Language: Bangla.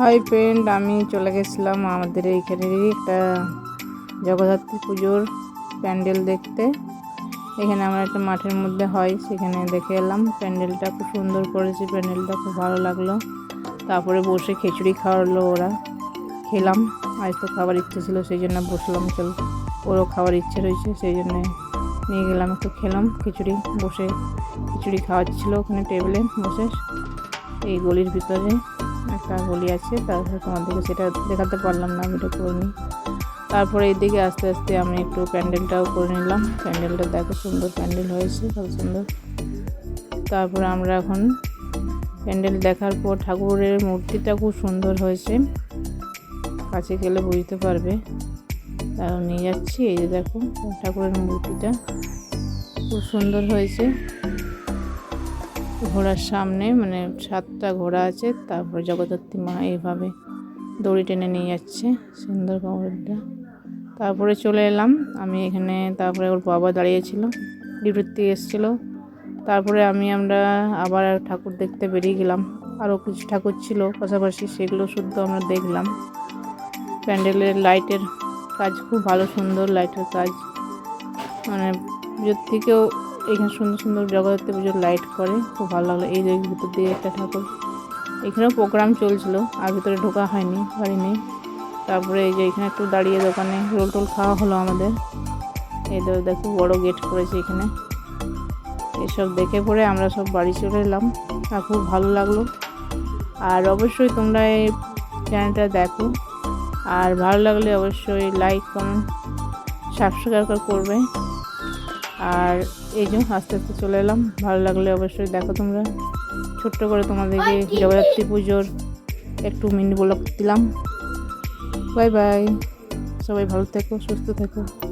হাই ফ্রেন্ড আমি চলে গেছিলাম আমাদের এইখানেরই একটা জগদ্ধাত্রী পুজোর প্যান্ডেল দেখতে। এখানে আমার একটা মাঠের মধ্যে হয়, সেখানে দেখে এলাম। প্যান্ডেলটা খুব সুন্দর করেছে, প্যান্ডেলটা খুব ভালো লাগল। তারপরে বসে খিচুড়ি খাওয়ালো ওরা। খেলাম আজ তো খাবার ইচ্ছে ছিল, সেই জন্য বসলাম, চল। ওরও খাবার ইচ্ছে রয়েছে, সেই জন্য নিয়ে গেলাম, একটু খেলাম, খিচুড়ি বসে খিচুড়ি খাওয়াচ্ছিল ওখানে টেবিলে বসে, এই গলির ভিতরে। একটা গলি আছে তারপরে তোমাদেরকে সেটা দেখাতে পারলাম না ভিডিও করিনি। তারপরে এইদিকে আস্তে আস্তে আমি একটু প্যান্ডেলটাও করে নিলাম। প্যান্ডেলটা দেখো সুন্দর প্যান্ডেল হয়েছে, খুব সুন্দর। তারপরে আমরা এখন প্যান্ডেল দেখার পর ঠাকুরের মূর্তিটা খুব সুন্দর হয়েছে। কাছে গেলে বুঝতে পারবে। তারও নিয়ে যাচ্ছি, এই যে দেখো ঠাকুরের মূর্তিটা। খুব সুন্দর হয়েছে। ঘোড়ার সামনে মানে সাতটা ঘোড়া আছে, তারপর জগদ্ধাত্রী মা এইভাবে দড়ি টেনে নিয়ে যাচ্ছে, সুন্দর খবরটা তারপরে চলে এলাম, আমি এখানে, তারপরে ওর বাবা দাঁড়িয়েছিল ডিউটির থেকে এসেছিল। তারপরে আমি, আমরা আবার ঠাকুর দেখতে বেরিয়ে গেলাম। আরও কিছু ঠাকুর ছিল, পাশাপাশি সেগুলো শুদ্ধ আমরা দেখলাম। প্যান্ডেলের লাইটের কাজ খুব ভালো, সুন্দর লাইটের কাজ। মানে পুজোর থেকেও এখানে সুন্দর সুন্দর জগদ্ধাত্রী পুজোর লাইট করে খুব ভালো লাগল। এই যে ভিতর দিয়ে একটা ঠাকুর। এখানেও প্রোগ্রাম চলছিল, আর ভিতরে ঢোকা হয়নি গাড়ি নেই তারপরে এই যে এখানে একটু দাঁড়িয়ে দোকানে রোল টোল খাওয়া হলো আমাদের। এই তো দেখো, বড় গেট করেছে এখানে। এসব দেখে পরে আমরা সব বাড়ি চলে এলাম, আর খুব ভালো লাগল। আর অবশ্যই তোমরা এই চ্যানেলটা দেখো। আর ভালো লাগলে অবশ্যই লাইক কমেন্ট সাবস্ক্রাইব করবে। আর এই জন্য আস্তে আস্তে চলে এলাম। ভালো লাগলে অবশ্যই দেখো তোমরা। ছোট্ট করে তোমাদেরকে জগদ্ধাত্রী পুজোর একটু মিনি ব্লগ দিলাম। Bye bye. সবাই ভালো থেকো সুস্থ থেকো।